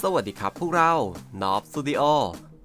สวัสดีครับพวกเรานอบสตูดิโอ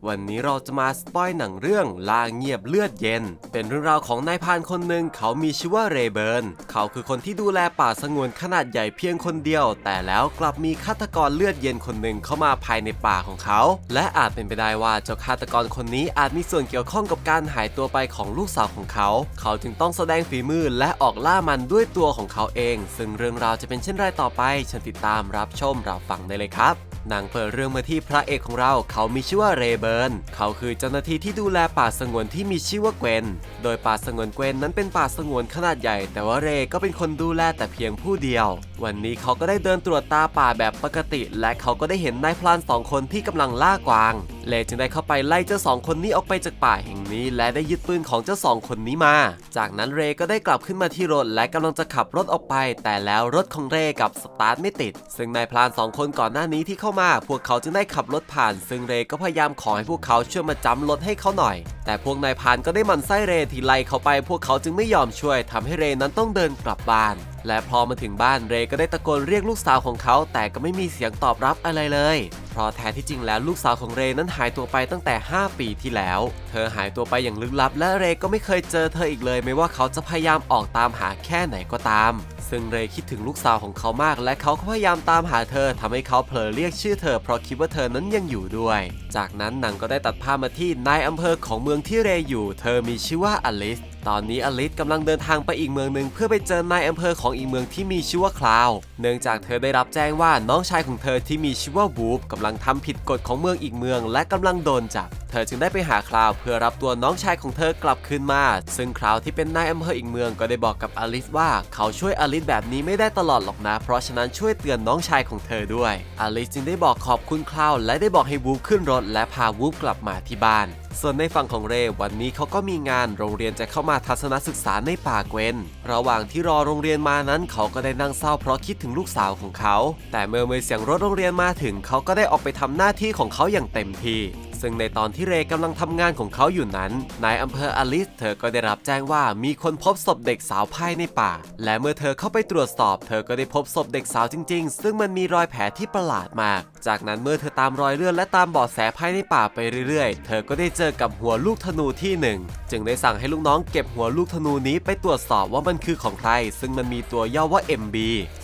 วันนี้เราจะมาสปอยหนังเรื่องลาเงียบเลือดเย็น เป็นเรื่องราวของนายพานคนหนึ่งเขามีชื่อว่าเรเบิร์น เขาคือคนที่ดูแลป่าสงวนขนาดใหญ่เพียงคนเดียว แต่แล้วกลับมีฆาตกรเลือดเย็นคนหนึ่งเข้ามาภายในป่าของเขา และอาจเป็นไปได้ว่าเจ้าฆาตกรคนนี้อาจมีส่วนเกี่ยวข้องกับการหายตัวไปของลูกสาวของเขา เขาจึงต้องแสดงฝีมือและออกล่ามันด้วยตัวของเขาเอง ซึ่งเรื่องราวจะเป็นเช่นไรต่อไปเชิญติดตามรับชมรับฟังได้เลยครับ หนังเปิดเรื่องมาที่พระเอกของเราเขามีชื่อว่าเรเบิร์น เขาคือเจ้าหน้าที่ที่ดูแลป่าสงวนที่มีชื่อว่าเกวน โดยป่าสงวนเกวนนั้นเป็นป่าสงวนขนาดใหญ่ แต่ว่าเรก็เป็นคนดูแลแต่เพียงผู้เดียว วันนี้เขาก็ได้เดินตรวจตาป่าแบบปกติ และเขาก็ได้เห็นนายพลานสองคนที่กำลังล่ากวาง เลจึงได้เข้าไปไล่เจ้าสองคนนี้ออกไปจากป่าแห่งนี้ และได้ยึดปืนของเจ้าสองคนนี้มา จากนั้นเรก็ได้กลับขึ้นมาที่รถและกำลังจะขับรถออกไป แต่แล้วรถของเรกับสตาร์ทไม่ติด ซึ่งนายพรานสองคนก่อนหน้านี้ที่เข้ามา พวกเขาจึงได้ขับรถผ่าน ซึ่งเรก็พยายามขอให้พวกเขาช่วยมาจำรถให้เขาหน่อย แต่พวกนายพรานก็ได้มันไส้เรที่ไล่เขาไป พวกเขาจึงไม่ยอมช่วยทำให้เรนั้นต้องเดินกลับบ้านและพอมาถึงบ้านเรก็ได้ตะโกนเรียกลูกสาวของเขา แต่ก็ไม่มีเสียงตอบรับอะไรเลย เพราะแท้ที่จริงแล้วลูกสาวของเรนั้นหายตัวไปตั้งแต่ 5 ปีที่แล้ว เธอหายตัวไปอย่างลึกลับ และเรก็ไม่เคยเจอเธออีกเลย ไม่ว่าเขาจะพยายามออกตามหาแค่ไหนก็ตาม ซึ่งเรคิดถึงลูกสาวของเขามาก และเขาก็พยายามตามหาเธอทำให้เขาเผลอเรียกชื่อเธอ เพราะคิดว่าเธอนั้นยังอยู่ด้วย จากนั้นหนังก็ได้ตัดภาพมาที่นายอำเภอของเมืองที่เรอยู่ เธอมีชื่อว่าอลิส ตอนนี้อลิสกำลังเดินทางไปอีกเมืองหนึ่งเพื่อไปเจอนายอำเภอของอีกเมืองที่มีชื่อว่าคลาว เนื่องจากเธอได้รับแจ้งว่าน้องชายของเธอที่มีชื่อว่าวูฟกำลังทำผิดกฎของเมืองอีกเมือง และกำลังโดนจับ เธอจึงได้ไปหาคลาวเพื่อรับตัวน้องชายของเธอกลับคืนมา ซึ่งคลาวที่เป็นนายอำเภออีกเมืองก็ได้บอกกับอลิสว่าเขาช่วยอลิสแบบนี้ไม่ได้ตลอดหรอกนะ เพราะฉะนั้นช่วยเตือนน้องชายของเธอด้วยอลิสจึงได้บอกขอบคุณคลาวและได้บอกให้วูฟขึ้นรถและพาวูฟกลับมาที่บ้านส่วนในฝั่งของเรวันนี้เขาก็มีงานโรงเรียนจะเข้ามาทัศนศึกษาในป่าเกวนระหว่างที่รอโรงเรียนมานั้นเขาก็ได้นั่งเศร้าเพราะคิดถึงลูกสาวของเขา แต่เมื่อเมีเสียงรถโรงเรียนมาถึงเขาก็ได้ออกไปทำหน้าที่ของเขาอย่างเต็มที่ ซึ่งในตอนที่เรกำลังทำงานของเขาอยู่นั้น นายอำเภออลิสเธอก็ได้รับแจ้งว่ามีคนพบศพเด็กสาวภายในป่า และเมื่อเธอเข้าไปตรวจสอบ เธอก็ได้พบศพเด็กสาวจริง ๆ ซึ่งมันมีรอยแผลที่ประหลาดมาก จากนั้นเมื่อเธอตามรอยเลือดและตามเบาะแสภายในป่าไปเรื่อยๆ เธอก็ได้เจอกับหัวลูกธนูที่หนึ่งจึงได้สั่งให้ลูกน้องเก็บหัวลูกธนูนี้ไปตรวจสอบว่ามันคือของใคร ซึ่งมันมีตัวย่อว่า MB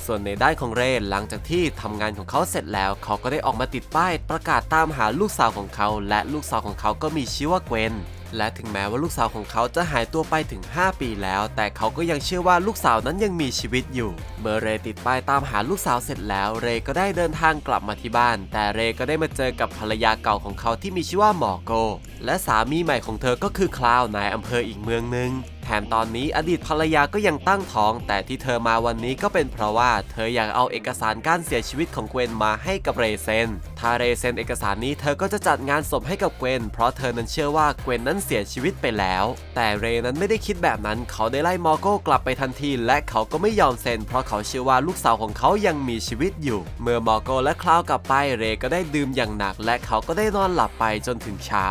ส่วนในด้านของเรนหลังจากที่ทำงานของเขาเสร็จแล้ว เขาก็ได้ออกมาติดป้ายประกาศตามหาลูกสาวของเขา และลูกสาวของเขาก็มีชื่อว่าเกวนและถึงแม้ว่าลูกสาวของเขาจะหายตัวไปถึง 5 ปีแล้ว แต่เขาก็ยังเชื่อว่าลูกสาวนั้นยังมีชีวิตอยู่ เมื่อเรติดป้ายตามหาลูกสาวเสร็จแล้ว เรก็ได้เดินทางกลับมาที่บ้าน แต่เรก็ได้มาเจอกับภรรยาเก่าของเขาที่มีชื่อว่าหมอโก และสามีใหม่ของเธอก็คือคลาวนายอำเภออีกเมืองหนึ่งแถมตอนนี้อดีตภรรยาก็ยังตั้งท้อง แต่ที่เธอมาวันนี้ก็เป็นเพราะว่า เธออยากเอาเอกสารการเสียชีวิตของเกวนมาให้กับเรเซน ถ้าเรเซนเอกสารนี้เธอก็จะจัดงานศพให้กับเกวนเพราะเธอนั้นเชื่อว่าเกวนนั้นเสียชีวิตไปแล้ว แต่เรนั้นไม่ได้คิดแบบนั้น เขาได้ไล่มอร์โก้กลับไปทันที และเขาก็ไม่ยอมเซ็น เพราะเขาเชื่อว่าลูกสาวของเขายังมีชีวิตอยู่ เมื่อมอร์โก้และคลาวกลับไปเรก็ได้ดื่มอย่างหนัก และเขาก็ได้นอนหลับไปจนถึงเช้า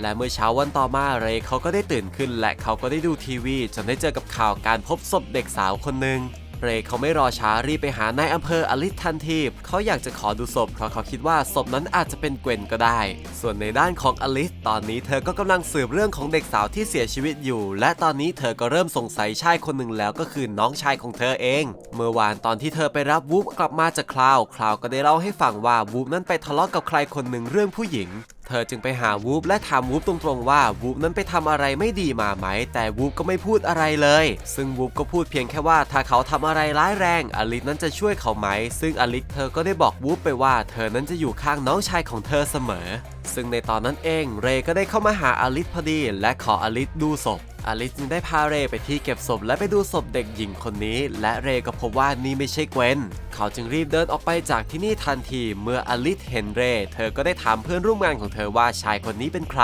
และเมื่อเช้าวันต่อมาเรเขาก็ได้ตื่นขึ้น และเขาก็ได้ดูทีวีจนได้เจอกับข่าวการพบศพเด็กสาวคนหนึ่งเรย์เขาไม่รอช้ารีบไปหานายอำเภออลิสทันทีเขาอยากจะขอดูศพเพราะเขาคิดว่าศพนั้นอาจจะเป็นเกวนก็ได้ ส่วนในด้านของอลิสตอนนี้เธอก็กำลังสืบเรื่องของเด็กสาวที่เสียชีวิตอยู่ และตอนนี้เธอก็เริ่มสงสัยชายคนหนึ่งแล้วก็คือน้องชายของเธอเอง เมื่อวานตอนที่เธอไปรับวูฟกลับมาจากคลาวคลาวก็ได้เล่าให้ฟังว่าวูฟนั้นไปทะเลาะกับใครคนหนึ่งเรื่องผู้หญิง เธอจึงไปหาวูฟและถามวูฟตรงๆว่าวูฟนั้นไปทำอะไรไม่ดีมาไหม แต่วูฟก็ไม่พูดอะไรเลย ซึ่งวูฟก็พูดเพียงแค่ว่าถ้าเขาทำอะไรร้ายแรง อลิสนั้นจะช่วยเขาไหม ซึ่งอลิสเธอก็ได้บอกวูฟไปว่า เธอนั้นจะอยู่ข้างน้องชายของเธอเสมอ ซึ่งในตอนนั้นเองเรก็ได้เข้ามาหาอลิสพอดี และขออลิสดูศพอลิสจึงได้พาเรไปที่เก็บศพและไปดูศพเด็กหญิงคนนี้ และเรก็พบว่านี่ไม่ใช่เกวนเขาจึงรีบเดินออกไปจากที่นี่ทันที เมื่ออลิสเห็นเร เธอก็ได้ถามเพื่อนร่วมงานของเธอว่าชายคนนี้เป็นใคร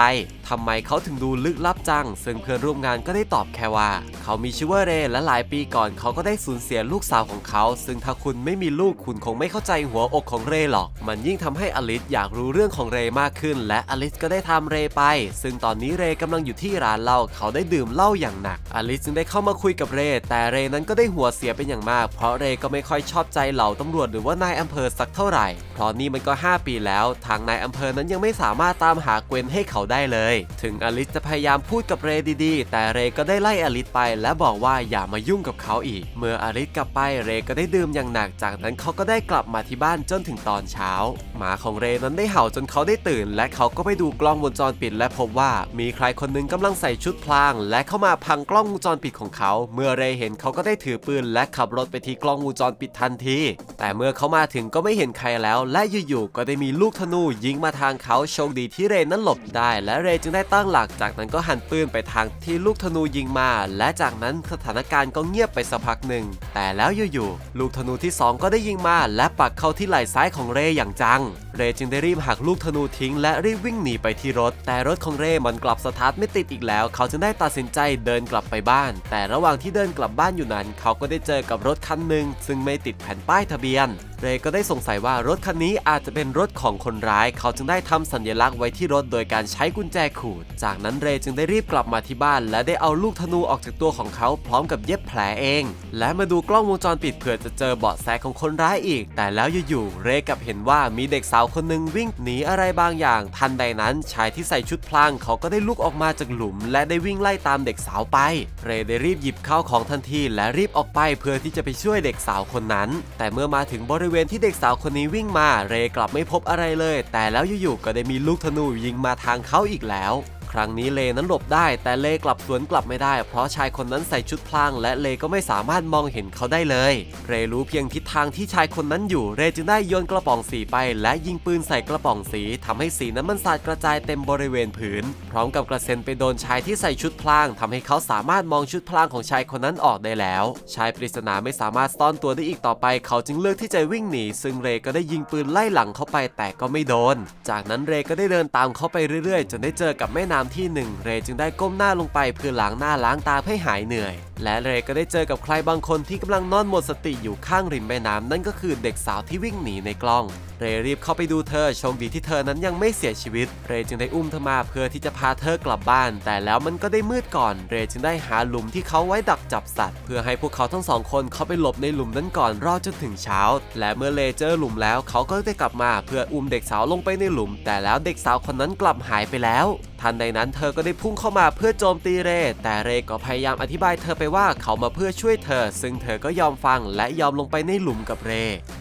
ทำไมเขาถึงดูลึกลับจัง ซึ่งเพื่อนร่วมงานก็ได้ตอบแค่ว่า เขามีชื่อว่าเรและหลายปีก่อนเขาก็ได้สูญเสียลูกสาวของเขา ซึ่งถ้าคุณไม่มีลูกคุณคงไม่เข้าใจหัวอกของเรหรอก มันยิ่งทำให้อลิสอยากรู้เรื่องของเรมากขึ้นและอลิสก็ได้ทำเรไป ซึ่งตอนนี้เรย์กำลังอยู่ที่ร้านเหล้าเขาได้ดื่มเหล้าอย่างหนัก อลิสจึงได้เข้ามาคุยกับเร แต่เรนั้นก็ได้หัวเสียเป็นอย่างมาก เพราะเรก็ไม่ค่อยชอบใจเหล่าตำรวจหรือว่านายอำเภอสักเท่าไหร่ เพราะนี่มันก็ 5 ปีแล้ว ทางนายอำเภอนั้นยังไม่สามารถตามหาเกวนให้เขาได้เลย ถึงอลิสจะพยายามพูดกับเรดีๆ แต่เรก็ได้ไล่อลิสไป และบอกว่าอย่ามายุ่งกับเขาอีก เมื่ออลิสกลับไปเรก็ได้ดื่มอย่างหนัก จากนั้นเขาก็ได้กลับมาที่บ้านจนถึงตอนเช้า หมาของเรนั้นได้เห่าจนเขาได้ตื่น และเขาก็ไปดูกล้องวงจรปิด และพบว่ามีใครคนหนึงกำลังใส่ชุดพลาง และเข้ามาพังกล้องวงจรปิดของเขา เมื่อเรเห็นเขาก็ได้ถือปืน และขับรถไปที่กล้องวงจรปิดทันที แต่เมื่อเขามาถึงก็ไม่เห็นใครแล้วและอยู่ๆก็ได้มีลูกธนูยิงมาทางเขาโชคดีที่เรนนั้นหลบได้ และเรนจึงได้ตั้งหลักจากนั้นก็หันปืนไปทางที่ลูกธนูยิงมา และจากนั้นสถานการณ์ก็เงียบไปสักพักหนึ่ง แต่แล้วอยู่ๆลูกธนูที่สองก็ได้ยิงมา และปักเข้าที่ไหล่ซ้ายของเรอย่างจัง เรจึงได้รีบหักลูกธนูทิ้ง และรีบวิ่งหนีไปที่รถ แต่รถของเรมันกลับสตาร์ทไม่ติดอีกแล้ว เขาจึงได้ตัดสินใจเดินกลับไปบ้าน แต่ระหว่างที่เดินกลับบ้านอยู่นั้น เขาก็ได้เจอกับรถคันหนึ่งซึ่งไม่ติดแผ่นป้ายทะเบียน เรก็ได้สงสัยว่ารถคันนี้อาจจะเป็นรถของคนร้าย เขาจึงได้ทำสัญลักษณ์ไว้ที่รถโดยการใช้กุญแจขูด จากนั้นเรจึงได้รีบกลับมาที่บ้าน และได้เอาลูกธนูออกจากตัวของเขาพร้อมกับเย็บแผลเอง และมาดูกล้องวงจรปิดเผื่อจะเจอเบาะแสของคนร้ายอีก แต่แล้วอยู่ๆเรกับเห็นว่ามีเด็กสาวคนหนึ่งวิ่งหนีอะไรบางอย่าง ทันใดนั้นชายที่ใส่ชุดพลางเขาก็ได้ลุกออกมาจากหลุม และได้วิ่งไล่ตามเด็กสาวไป เรได้รีบหยิบข้าวของทันที และรีบออกไปเพื่อที่จะไปช่วยเด็กสาวคนนั้น แต่เมื่อมาถึงบริเวเวณที่เด็กสาวคนนี้วิ่งมา เรกลับไม่พบอะไรเลย แต่แล้วอยู่ๆก็ได้มีลูกธนูยิงมาทางเขาอีกแล้ว ครั้งนี้เลนั้นหลบได้ แต่เลกลับสวนกลับไม่ได้ เพราะชายคนนั้นใส่ชุดพลาง และเลก็ไม่สามารถมองเห็นเขาได้เลย เรรู้เพียงทิศทางที่ชายคนนั้นอยู่ เรจึงได้โยนกระป๋องสีไป และยิงปืนใส่กระป๋องสีทำให้สีนั้นมันสาดกระจายเต็มบริเวณผืน พร้อมกับกระเซ็นไปโดนชายที่ใส่ชุดพลางทำให้เขาสามารถมองชุดพลางของชายคนนั้นออกได้แล้ว ชายปริศนาไม่สามารถซ่อนตัวได้อีกต่อไป เขาจึงเลือกที่จะวิ่งหนี ซึ่งเรก็ได้ยิงปืนไล่หลังเข้าไปแต่ก็ไม่โดน จากนั้นเรก็ได้เดินตามเขาไปเรื่อยๆ จนได้เจอกับแม่น้ำที่หนึ่งเรจึงได้ก้มหน้าลงไปเพื่อล้างหน้าล้างตาให้หายเหนื่อย และเรก็ได้เจอกับใครบางคนที่กำลังนอนหมดสติอยู่ข้างริมแม่น้ำนั่นก็คือเด็กสาวที่วิ่งหนีในกล้อง เรรีบเข้าไปดูเธอโชคดีที่เธอนั้นยังไม่เสียชีวิต เรจึงได้อุ้มเธอมาเพื่อที่จะพาเธอกลับบ้าน แต่แล้วมันก็ได้มืดก่อน เรจึงได้หาหลุมที่เขาไว้ดักจับสัตว์ เพื่อให้พวกเขาทั้งสองคนเข้าไปหลบในหลุมนั้นก่อนรอจนถึงเช้า และเมื่อเลเจอหลุมแล้วเขาก็ได้กลับมาเพื่ออุ้มเด็กสาวลงไปในหลุม แต่แล้วเด็กสาวคนนั้นกลับหายไปแล้วทันใดนั้นเธอก็ได้พุ่งเข้ามาเพื่อโจมตีเร แต่เรก็พยายามอธิบายเธอไปว่าเขามาเพื่อช่วยเธอ ซึ่งเธอก็ยอมฟังและยอมลงไปในหลุมกับเร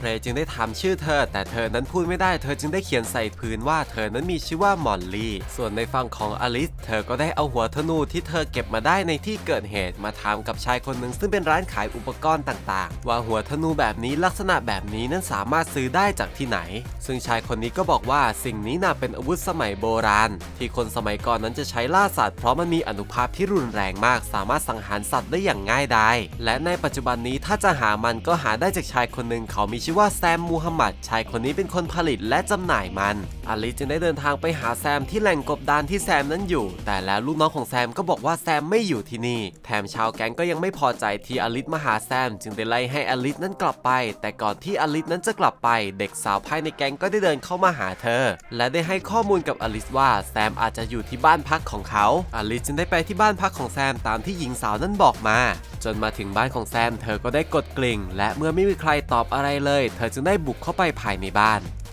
เรจึงได้ถามชื่อเธอ แต่เธอนั้นพูดไม่ได้เธอจึงได้เขียนใส่พื้นว่าเธอนั้นมีชื่อว่ามอลลี่ ส่วนในฝั่งของอลิสเธอก็ได้เอาหัวธนูที่เธอเก็บมาได้ในที่เกิดเหตุมาถามกับชายคนหนึ่งซึ่งเป็นร้านขายอุปกรณ์ต่างๆ ว่าหัวธนูแบบนี้ลักษณะแบบนี้นั้นสามารถซื้อได้จากที่ไหน ซึ่งชายคนนี้ก็บอกว่าสิ่งนี้น่าเป็นอาวุธสมัยโบราณ ที่คนสมัยก่อนนั้นจะใช้ล่าสัตว์เพราะมันมีอนุภาพที่รุนแรงมาก สามารถสังหารสัตว์ได้อย่างง่ายดายและในปัจจุบันนี้ถ้าจะหามันก็หาได้จากชายคนหนึ่งเขามีชื่อว่าแซมมูฮัมหมัดชายคนนี้เป็นคนผลิตและจำหน่ายมัน อลิจึงได้เดินทางไปหาแซมที่แหล่งกบดานที่แซมนั้นอยู่ แต่แล้วลูกน้องของแซมก็บอกว่าแซมไม่อยู่ที่นี่ แถมชาวแก๊งก็ยังไม่พอใจที่อลิสมาหาแซม จึงได้ไล่ให้อลิสนั้นกลับไป แต่ก่อนที่อลิสนั้นจะกลับไป เด็กสาวภายในแก๊งก็ได้เดินเข้ามาหาเธอ และได้ให้ข้อมูลกับอลิสว่าแซมอาจจะอยู่ที่บ้านพักของเขาอลิสจึงได้ไปที่บ้านพักของแซมตามที่หญิงสาวนั้นบอกมา จนมาถึงบ้านของแซม เธอก็ได้กดกลิ่ง และเมื่อไม่มีใครตอบอะไรเลย เธอจึงได้บุกเข้าไปภายในบ้าน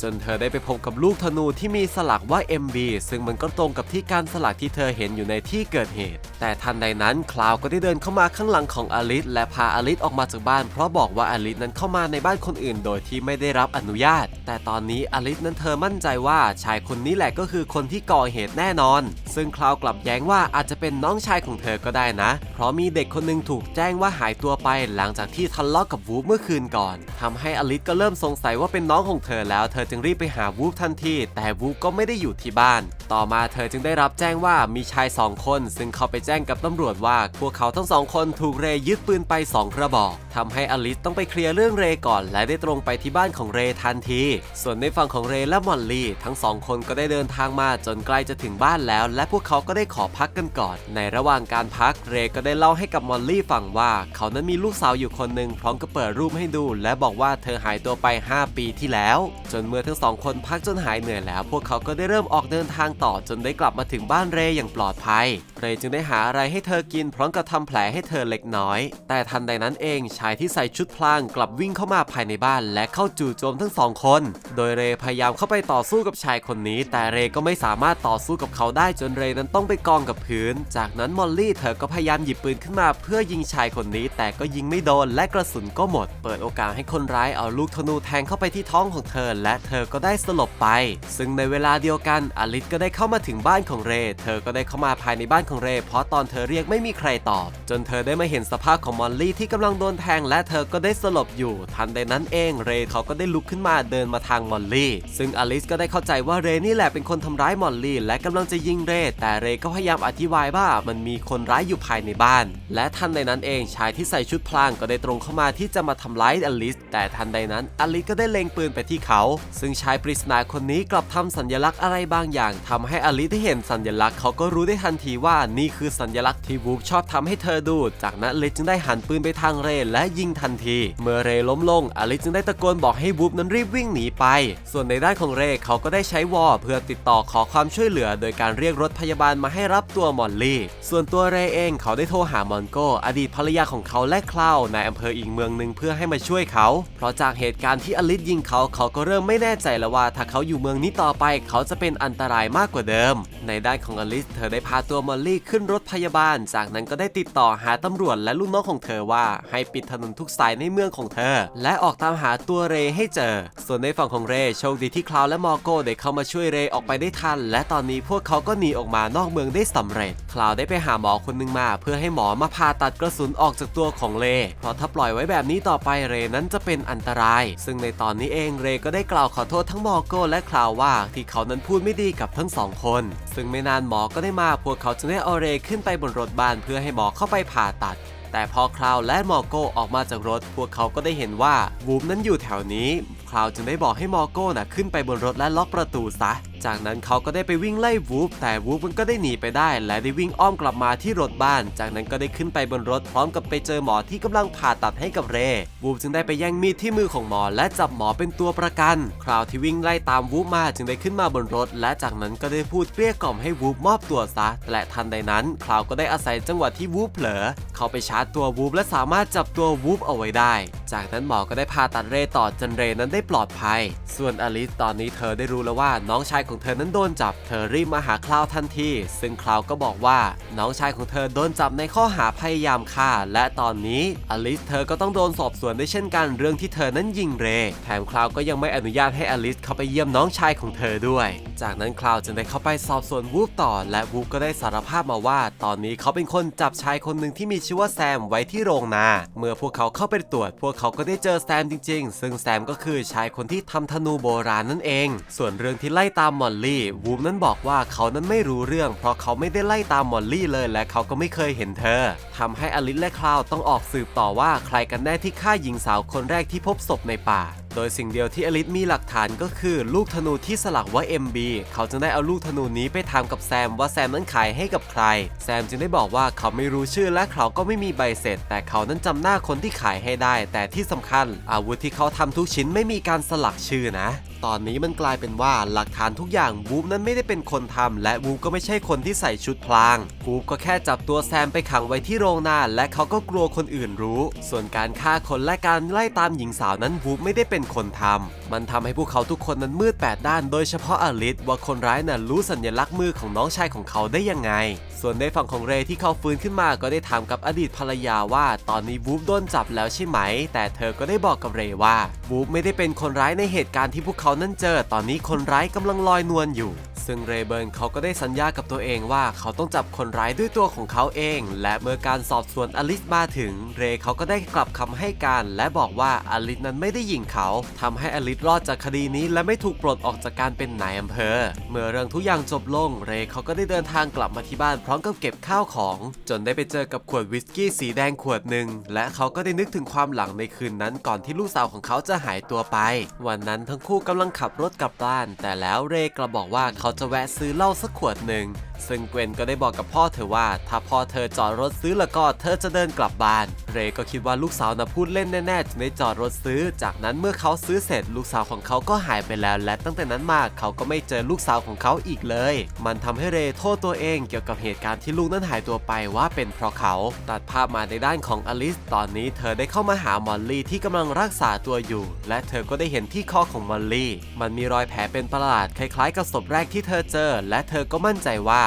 จนเธอได้ไปพบกับลูกธนูที่มีสลักว่า MB ซึ่งมันก็ตรงกับที่การสลักที่เธอเห็นอยู่ในที่เกิดเหตุ แต่ทันใดนั้นคลาวก็ได้เดินเข้ามาข้างหลังของอลิสและพาอลิสออกมาจากบ้าน เพราะบอกว่าอลิสนั้นเข้ามาในบ้านคนอื่น โดยที่ไม่ได้รับอนุญาต แต่ตอนนี้อลิสนั้นเธอมั่นใจว่าชายคนนี้แหละก็คือคนที่ก่อเหตุแน่นอน ซึ่งคลาวกลับแย้งว่าอาจจะเป็นน้องชายของเธอก็ได้นะ เพราะมีเด็กคนหนึงถูกแจ้งว่าหายตัวไปหลังจากที่ทะเลาะกับวูฟเมื่อคืนก่อนทำให้อลิสก็เริ่มสงสัยว่าเป็นน้องของเธอแล้วเธอจึงรีบไปหาวูฟทันที แต่วูฟก็ไม่ได้อยู่ที่บ้าน ต่อมาเธอจึงได้รับแจ้งว่ามีชายสองคน ซึ่งเขาไปแจ้งกับตำรวจว่า พวกเขาทั้งสองคนถูกเรย์ยึดปืนไปสองกระบอกทำให้อลิสต้องไปเคลียร์เรื่องเรย์ก่อน และได้ตรงไปที่บ้านของเรย์ทันที ส่วนในฝั่งของเรย์และมอลลี่ทั้งสองคนก็ได้เดินทางมาจนใกล้จะถึงบ้านแล้ว และพวกเขาก็ได้ขอพักกันก่อน ในระหว่างการพักเรย์ก็ได้เล่าให้กับมอลลี่ฟังว่าเขานั้นมีลูกสาวอยู่คนหนึ่งพร้อมกับเปิดรูปให้ดู และบอกว่าเธอหายตัวไป 5 ปีที่แล้วจนเมื่อทั้งสองคนพักจนหายเหนื่อยแล้ว พวกเขาก็ได้เริ่มออกเดินทางต่อจนได้กลับมาถึงบ้านเรย์อย่างปลอดภัย เรย์จึงได้หาอะไรให้เธอกินพร้อมกับทำแผลให้เธอเล็กน้อย แต่ทันใดนั้นเองชายที่ใส่ชุดพลางกลับวิ่งเข้ามาภายในบ้าน และเข้าจู่โจมทั้งสองคน โดยเรย์พยายามเข้าไปต่อสู้กับชายคนนี้ แต่เรย์ก็ไม่สามารถต่อสู้กับเขาได้จนเรย์นั้นต้องไปกองกับพื้น จากนั้นมอลลี่เธอก็พยายามหยิบปืนขึ้นมาเพื่อยิงชายคนนี้ แต่ก็ยิงไม่โดนและกระสุนก็หมด เปิดโอกาสให้คนร้ายเอาลูกธนูแทงเข้าไปที่ท้องของเธอและเธอก็ได้สลบไป ซึ่งในเวลาเดียวกันอลิสก็ได้เข้ามาถึงบ้านของเร เธอก็ได้เข้ามาภายในบ้านของเร เพราะตอนเธอเรียกไม่มีใครตอบ จนเธอได้มาเห็นสภาพของมอลลี่ที่กำลังโดนแทง และเธอก็ได้สลบอยู่ ทันใดนั้นเองเรเขาก็ได้ลุกขึ้นมาเดินมาทางมอลลี่ ซึ่งอลิสก็ได้เข้าใจว่าเรนี่แหละเป็นคนทำร้ายมอลลี่ และกำลังจะยิงเร แต่เรก็พยายามอธิบายว่ามันมีคนร้ายอยู่ภายในบ้าน และทันใดนั้นเองชายที่ใส่ชุดพลางก็ได้ตรงเข้ามาที่จะมาทำร้ายอลิสแต่ทันใดนั้นอลิสก็ได้เล็งปืนไปที่เขา ซึ่งชายปริศนาคนนี้กลับทำสัญลักษณ์อะไรบางอย่างทำให้อลิสได้เห็นสัญลักษณ์เขาก็รู้ได้ทันทีว่านี่คือสัญลักษณ์ที่วูฟชอบทำให้เธอดู จากนั้นอลิจึงได้หันปืนไปทางเรและยิงทันที เมื่อเรล้มลงอลิสจึงได้ตะโกนบอกให้วูฟนั้นรีบวิ่งหนีไป ส่วนในด้านของเรเขาก็ได้ใช้วอเพื่อติดต่อขอความช่วยเหลือ โดยการเรียกรถพยาบาลมาให้รับตัวมอลลี่ ส่วนตัวเรเองเขาได้โทรหามอนโกอดีตภรรยาของเขาและคลาวในอำเภออีกเมืองหนึ่งเพื่อให้มาช่วยเขา เพราะจากเหตุการณ์ที่อลิสยิงเขาเขาก็เริ่มไม่แน่ใจแล้วว่าถ้าเขาอยู่เมืองนี้ต่อไป เขาจะเป็นอันตรายมากกว่าเดิม ในด้านของอลิสเธอได้พาตัวมอลลี่ขึ้นรถพยาบาล จากนั้นก็ได้ติดต่อหาตำรวจและลูกน้องของเธอว่า ให้ปิดถนนทุกสายในเมืองของเธอ และออกตามหาตัวเรให้เจอ ส่วนในฝั่งของเรโชคดีที่คลาวและมอร์โกได้เข้ามาช่วยเรออกไปได้ทัน และตอนนี้พวกเขาก็หนีออกมานอกเมืองได้สำเร็จ คลาวได้ไปหาหมอคนหนึ่งมา เพื่อให้หมอมาผ่าตัดกระสุนออกจากตัวของเรเพราะถ้าปล่อยไว้แบบนี้ต่อไปเรนั้นจะเป็นอันตราย ซึ่งในตอนนี้เองเรย์ก็ได้กล่าวขอโทษทั้งมอโกและคลาวว่าที่เขานั้นพูดไม่ดีกับทั้งสองคน ซึ่งไม่นานหมอก็ได้มาพวกเขาจึงได้ออเรขึ้นไปบนรถบ้านเพื่อให้หมอเข้าไปผ่าตัด แต่พอคลาวและมอโกออกมาจากรถ พวกเขาก็ได้เห็นว่าวูมนั้นอยู่แถวนี้ คลาวจึงได้บอกให้มอโก้น่ะขึ้นไปบนรถและล็อกประตูซะจากนั้นเขาก็ได้ไปวิ่งไล่วูฟแต่วูฟมันก็ได้หนีไปได้ และได้วิ่งอ้อมกลับมาที่รถบ้าน จากนั้นก็ได้ขึ้นไปบนรถพร้อมกับไปเจอหมอที่กำลังผ่าตัดให้กับเรวูฟจึงได้ไปแย่งมีดที่มือของหมอ และจับหมอเป็นตัวประกัน คราวที่วิ่งไล่ตามวูฟมาจึงได้ขึ้นมาบนรถ และจากนั้นก็ได้พูดเกลี้ยกล่อมให้วูฟมอบตัวซะ และทันใดนั้นคราวก็ได้อาศัยจังหวะที่วูฟเผลอเขาไปชาร์จตัววูฟและสามารถจับตัววูฟเอาไว้ได้ จากนั้นหมอก็ได้ผ่าตัดเรต่อจนเรนั้นได้ปลอดภัย ส่วนอลิสตอนนี้เธอได้รู้แล้วว่าน้องชายของเธอนั้นโดนจับ เธอรีบมาหาคลาวทันที ซึ่งคลาวก็บอกว่าน้องชายของเธอโดนจับในข้อหาพยายามฆ่า และตอนนี้อลิสเธอก็ต้องโดนสอบสวนด้วยเช่นกันเรื่องที่เธอนั้นยิงเร แถมคลาวก็ยังไม่อนุญาตให้อลิสเข้าไปเยี่ยมน้องชายของเธอด้วย จากนั้นคลาวจึงได้เข้าไปสอบสวนวูฟต่อ และวูฟก็ได้สารภาพมาว่า ตอนนี้เขาเป็นคนจับชายคนหนึ่งที่มีชื่อว่าแซมไว้ที่โรงนา เมื่อพวกเขาเข้าไปตรวจ พวกเขาก็ได้เจอแซมจริง ๆ ซึ่งแซมก็คือชายคนที่ทำธนูโบราณนั่นเอง ส่วนเรื่องที่ไล่ตามมอลลี่วูฟนั้นบอกว่าเขานั้นไม่รู้เรื่อง เพราะเขาไม่ได้ไล่ตามมอลลี่เลย และเขาก็ไม่เคยเห็นเธอทำให้อลิสและคลาวต้องออกสืบต่อว่าใครกันแน่ที่ฆ่าหญิงสาวคนแรกที่พบศพในป่า โดยสิ่งเดียวที่อลิสมีหลักฐานก็คือ ลูกธนูที่สลักว่า MB เขาจึงได้เอาลูกธนูนี้ไปถามกับแซมว่าแซมนั้นขายให้กับใคร แซมจึงได้บอกว่าเขาไม่รู้ชื่อและเขาก็ไม่มีใบเสร็จ แต่เขานั้นจำหน้าคนที่ขายให้ได้ แต่ที่สำคัญ อาวุธที่เขาทำทุกชิ้นไม่มีการสลักชื่อนะ ตอนนี้มันกลายเป็นว่าหลักฐานทุกอย่างวูฟนั้นไม่ได้เป็นคนทำและวูฟก็ไม่ใช่คนที่ใส่ชุดพลางวูฟก็แค่จับตัวแซมไปขังไว้ที่โรงนาและเขาก็กลัวคนอื่นรู้ ส่วนการฆ่าคนและการไล่ตามหญิงสาวนั้นวูฟไม่ได้เป็นคนทำ มันทำให้พวกเขาทุกคนนั้นมืดแปดด้าน โดยเฉพาะอลิสว่าคนร้ายน่ะรู้สัญลักษณ์มือของน้องชายของเขาได้ยังไง ส่วนในฝั่งของเรย์ที่เขาฟื้นขึ้นมาก็ได้ถามกับอดีตภรรยาว่า ตอนนี้วูฟโดนจับแล้วใช่ไหม แต่เธอก็ได้บอกกับเรย์ว่าวูฟไม่ได้เป็นคนร้ายในเหตุการณ์ที่พวกเขานั้นเจอ ตอนนี้คนร้ายกำลังลอยนวลอยู่ซึ่งเรเบิร์นเขาก็ได้สัญญากับตัวเองว่าเขาต้องจับคนร้ายด้วยตัวของเขาเอง และเมื่อการสอบสวนอลิสมาถึง เรเขาก็ได้กลับคำให้การ และบอกว่าอลิสนั้นไม่ได้ยิงเขาทำให้อลิสรอดจากคดีนี้และไม่ถูกปลดออกจากการเป็นนายอำเภอ เมื่อเรื่องทุกอย่างจบลง เรย์เขาก็ได้เดินทางกลับมาที่บ้านพร้อมกับเก็บข้าวของ จนได้ไปเจอกับขวดวิสกี้สีแดงขวดหนึ่งและเขาก็ได้นึกถึงความหลังในคืนนั้นก่อนที่ลูกสาวของเขาจะหายตัวไป วันนั้นทั้งคู่กำลังขับรถกลับบ้าน แต่แล้วเรย์กลับบอกว่าเขาจะแวะซื้อเหล้าสักขวดหนึ่ง ซึ่งเกวนก็ได้บอกกับพ่อเธอว่า ถ้าพ่อเธอจอดรถซื้อแล้วก็เธอจะเดินกลับบ้าน เรย์ก็คิดว่าลูกสาวนะพูดเล่นแน่ๆจึงได้จอดรถซื้อ จากนั้นเมื่อเขาซื้อเสร็จลูกสาวของเขาก็หายไปแล้ว และตั้งแต่นั้นมาเขาก็ไม่เจอลูกสาวของเขาอีกเลย มันทำให้เรย์โทษตัวเองเกี่ยวกับเหตุการณ์ที่ลูกนั้นหายตัวไปว่าเป็นเพราะเขา ตัดภาพมาในด้านของอลิส ตอนนี้เธอได้เข้ามาหามอลลี่ที่กำลังรักษาตัวอยู่ และเธอก็ได้เห็นที่คอของมอลลี่ มันมีรอยแผลเป็นประหลาดคล้ายๆ กับศพแรกที่เธอเจอ และเธอก็มั่นใจว่า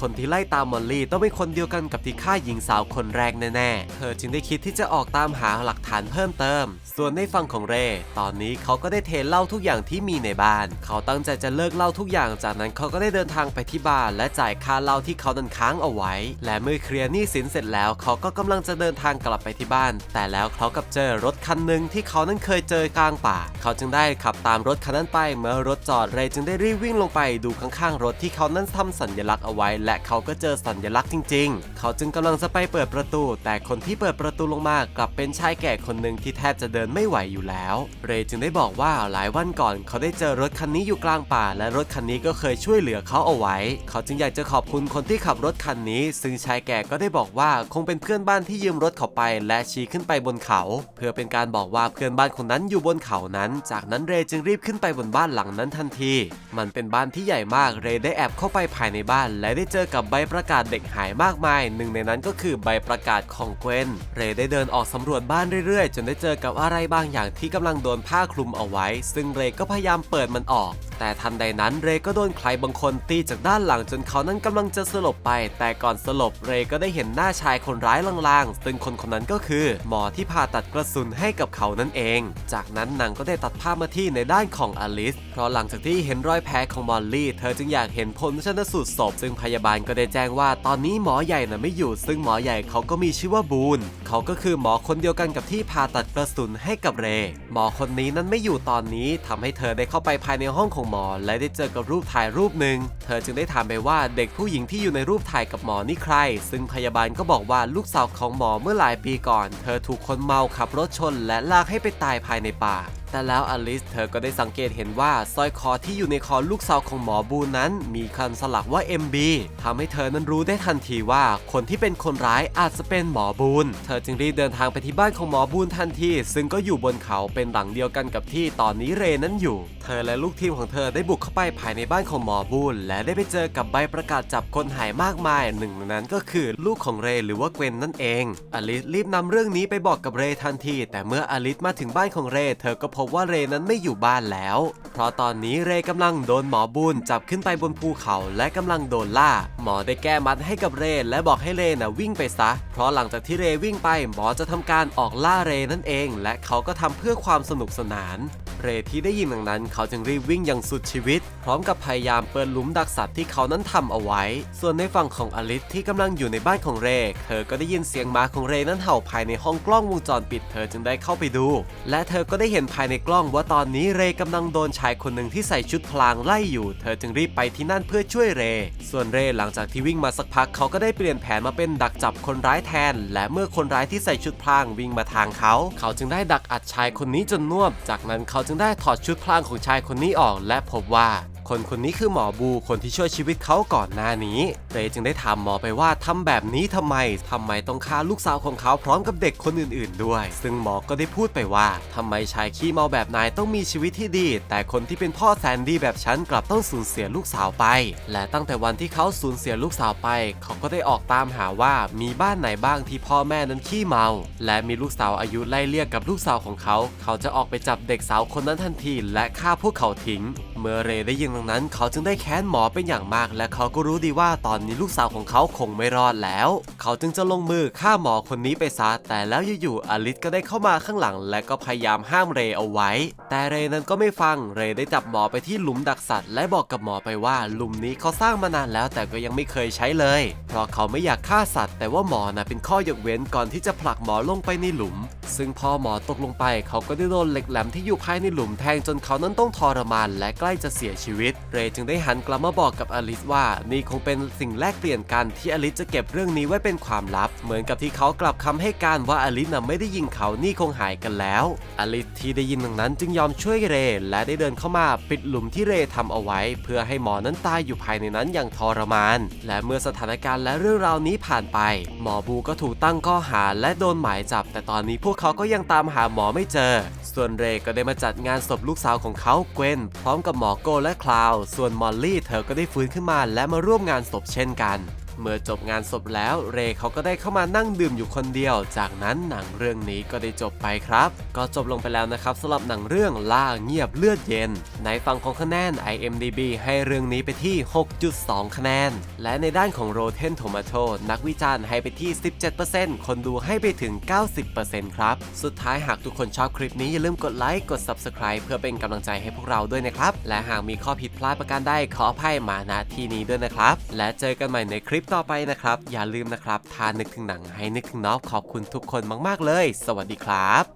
คนที่ไล่ตามมอลลี่ต้องเป็นคนเดียวกันกับที่ฆ่าหญิงสาวคนแรกแน่ๆ เธอจึงได้คิดที่จะออกตามหาหลักฐานเพิ่มเติม ส่วนในฝั่งของเร ตอนนี้เขาก็ได้เทเล้าทุกอย่างที่มีในบ้าน เขาตั้งใจจะเลิกเล้าทุกอย่าง จากนั้นเขาก็ได้เดินทางไปที่บ้าน และจ่ายค่าเล้าที่เขานั้นค้างเอาไว้ และเมื่อเคลียร์หนี้สินเสร็จแล้ว เขาก็กำลังจะเดินทางกลับไปที่บ้าน แต่แล้วเขากับเจอรถคันหนึ่งที่เขานั้นเคยเจอกลางป่า เขาจึงได้ขับตามรถคันนั้นไป เมื่อรถจอดเรจึงได้รีบวิ่งลงไปดูข้างๆรถที่เขานั้นทำสัญลักษณ์เอาไว้และเขาก็เจอสัญลักษณ์จริง ๆ เขาจึงกำลังจะไปเปิดประตู แต่คนที่เปิดประตูลงมากลับเป็นชายแก่คนหนึ่งที่แทบจะเดินไม่ไหวอยู่แล้ว เรย์จึงได้บอกว่าหลายวันก่อน เขาได้เจอรถคันนี้อยู่กลางป่า และรถคันนี้ก็เคยช่วยเหลือเขาเอาไว้ เขาจึงอยากจะขอบคุณคนที่ขับรถคันนี้ ซึ่งชายแก่ก็ได้บอกว่าคงเป็นเพื่อนบ้านที่ยืมรถเขาไป และชี้ขึ้นไปบนเขา เพื่อเป็นการบอกว่าเพื่อนบ้านคนนั้นอยู่บนเขานั้น จากนั้นเรย์จึงรีบขึ้นไปบนบ้านหลังนั้นทันที มันเป็นบ้านที่ใหญ่มาก เรย์ได้แอบเข้าไปภายในบ้านและได้เจออกับใบประกาศเด็กหายมากมาย หนึ่งในนั้นก็คือใบประกาศของเกวนเรย์ได้เดินออกสำรวจบ้านเรื่อยๆ จนได้เจอกับอะไรบางอย่างที่กำลังโดนผ้าคลุมเอาไว้ ซึ่งเรย์ก็พยายามเปิดมันออก แต่ทันใดนั้นเรย์ก็โดนใครบางคนตีจากด้านหลังจนเขานั้นกำลังจะสลบไป แต่ก่อนสลบเรย์ก็ได้เห็นหน้าชายคนร้ายลางๆ ซึ่งคนคนนั้นก็คือ หมอที่ผ่าตัดกระสุนให้กับเขานั่นเอง จากนั้นนังก็ได้ตัดภาพมาที่ในด้านของอลิส เพราะหลังจากที่เห็นรอยแผลของมอลลี่ เธอจึงอยากเห็นผลชันสูตรศพซึ่งพยาบาลก็ได้แจ้งว่าตอนนี้หมอใหญ่น่ะไม่อยู่ ซึ่งหมอใหญ่เขาก็มีชื่อว่าบูนเขาก็คือหมอคนเดียวกันกับที่ผ่าตัดกระสุนให้กับเร หมอคนนี้นั้นไม่อยู่ตอนนี้ทำให้เธอได้เข้าไปภายในห้องของหมอ และได้เจอกับรูปถ่ายรูปหนึ่งเธอจึงได้ถามไปว่าเด็กผู้หญิงที่อยู่ในรูปถ่ายกับหมอนี่ใคร ซึ่งพยาบาลก็บอกว่าลูกสาวของหมอเมื่อหลายปีก่อน เธอถูกคนเมาขับรถชน และลากให้ไปตายภายในป่า แต่แล้วอลิสเธอก็ได้สังเกตเห็นว่าสร้อยคอที่อยู่ในคอลูกสาวของหมอบูนนั้น มีคำสลักว่า MB ทำให้เธอนั้นรู้ได้ทันทีว่า คนที่เป็นคนร้ายอาจจะเป็นหมอบูนเธอจึงรีบเดินทางไปที่บ้านของหมอบูนทันที ซึ่งก็อยู่บนเขาเป็นหลังเดียวกันกับที่ตอนนี้เรนั้นอยู่ เธอและลูกทีมของเธอได้บุกเข้าไปภายในบ้านของหมอบูนและได้ไปเจอกับใบประกาศจับคนหายมากมายหนึ่งในนั้นก็คือลูกของเรหรือว่าเกวนนั่นเองอลิสรีบนำเรื่องนี้ไปบอกกับเรทันที แต่เมื่ออลิสมาถึงบ้านของเรเธอก็พพบว่าเรนั้นไม่อยู่บ้านแล้วเพราะตอนนี้เรกำลังโดนหมอบูนจับขึ้นไปบนภูเขาและกำลังโดนล่า หมอได้แก้มัดให้กับเรและบอกให้เรน่ะวิ่งไปซะ เพราะหลังจากที่เรวิ่งไปหมอจะทำการออกล่าเรนั่นเอง และเขาก็ทำเพื่อความสนุกสนานเรที่ได้ยินดังนั้นเขาจึงรีบวิ่งอย่างสุดชีวิต พร้อมกับพยายามเปิดหลุมดักสัตว์ที่เขานั้นทำเอาไว้ ส่วนในฝั่งของอลิสที่กำลังอยู่ในบ้านของเรเธอก็ได้ยินเสียงหมาของเรนั้นเห่าภายในห้องกล้องวงจรปิด เธอจึงได้เข้าไปดู และเธอก็ได้เห็นภายในกล้องว่าตอนนี้เรกำลังโดนชายคนหนึ่งที่ใส่ชุดพลางไล่อยู่ เธอจึงรีบไปที่นั่นเพื่อช่วยเร ส่วนเรหลังจากที่วิ่งมาสักพักเขาก็ได้เปลี่ยนแผนมาเป็นดักจับคนร้ายแทน และเมื่อคนร้ายที่ใส่ชุดพลางวิ่งมาทางเขา เขาจึงได้ดักอัดชายคนนี้จนน่วม จากนั้นเขาจึงได้ถอดชุดพลางของชายคนนี้ออก และพบว่า คนคนนี้คือหมอบูคนที่ช่วยชีวิตเขาก่อนหน้านี้เรย์จึงได้ถามหมอไปว่าทำแบบนี้ทำไมทำไมต้องฆ่าลูกสาวของเขาพร้อมกับเด็กคนอื่น ๆ ด้วย ซึ่งหมอก็ได้พูดไปว่าทำไมชายขี้เมาแบบนายต้องมีชีวิตที่ดี แต่คนที่เป็นพ่อแสนดีแบบฉันกลับต้องสูญเสียลูกสาวไป และตั้งแต่วันที่เขาสูญเสียลูกสาวไป เขาก็ได้ออกตามหาว่ามีบ้านไหนบ้างที่พ่อแม่นั้นขี้เมา และมีลูกสาวอายุไล่เลี่ยกับลูกสาวของเขา เขาจะออกไปจับเด็กสาวคนนั้นทันที และฆ่าพวกเขาทิ้ง เมื่อเรได้ยินดังนั้น เขาจึงได้แค้นหมอเป็นอย่างมาก และเขาก็รู้ดีว่าตอนนี้ลูกสาวของเขาคงไม่รอดแล้ว เขาจึงจะลงมือฆ่าหมอคนนี้ไปซะแต่แล้วอยู่ๆอลิสก็ได้เข้ามาข้างหลัง และก็พยายามห้ามเรเอาไว้ แต่เรนั้นก็ไม่ฟังเรได้จับหมอไปที่หลุมดักสัตว์และบอกกับหมอไปว่าหลุมนี้เขาสร้างมานานแล้วแต่ก็ยังไม่เคยใช้เลย เพราะเขาไม่อยากฆ่าสัตว์ แต่ว่าหมอนะเป็นข้อยกเว้นก่อนที่จะผลักหมอลงไปในหลุม ซึ่งพอหมอตกลงไป เขาก็ได้โดนเหล็กแหลมที่อยู่ภายในหลุมแทงจนเขานั้นต้องทรมานและกล้ล้จะเสียชีวิต เรย์จึงได้หันกลับมาบอกกับอลิสว่า นี่คงเป็นสิ่งแลกเปลี่ยนกันที่อลิสจะเก็บเรื่องนี้ไว้เป็นความลับ เหมือนกับที่เขากลับคำให้การว่าอลิสน่ะไม่ได้ยิงเขานี่คงหายกันแล้วอลิสที่ได้ยินดังนั้นจึงยอมช่วยเรย์และได้เดินเข้ามาปิดหลุมที่เรย์ทำเอาไว้ เพื่อให้หมอนั้นตายอยู่ภายในนั้นอย่างทรมาน และเมื่อสถานการณ์และเรื่องราวนี้ผ่านไป หมอบูก็ถูกตั้งข้อหาและโดนหมายจับ แต่ตอนนี้พวกเขาก็ยังตามหาหมอไม่เจอ ส่วนเรก็ได้มาจัดงานศพลูกสาวของเขาเกวนพร้อมกับหมอโกและคลาว ส่วนมอลลี่เธอก็ได้ฟื้นขึ้นมาและมาร่วมงานศพเช่นกัน เมื่อจบงานศพแล้วเรเขาก็ได้เข้ามานั่งดื่มอยู่คนเดียว จากนั้นหนังเรื่องนี้ก็ได้จบไปครับ ก็จบลงไปแล้วนะครับสำหรับหนังเรื่องล่าเงียบเลือดเย็น ในฝั่งของคะแนน IMDB ให้เรื่องนี้ไปที่ 6.2 คะแนน และในด้านของ Rotten Tomato นักวิจารณ์ให้ไปที่ 17%คนดูให้ไปถึง 90%ครับ สุดท้ายหากทุกคนชอบคลิปนี้อย่าลืมกดไลค์กด Subscribe เพื่อเป็นกำลังใจให้พวกเราด้วยนะครับ และหากมีข้อผิดพลาดประการใดขออภัยมาณที่นี้ด้วยนะครับ และเจอกันใหม่ในคลิปต่อไปนะครับ อย่าลืมนะครับถ้านึกถึงหนังให้นึกถึงน้องขอบคุณทุกคนมาก ๆ เลย สวัสดีครับ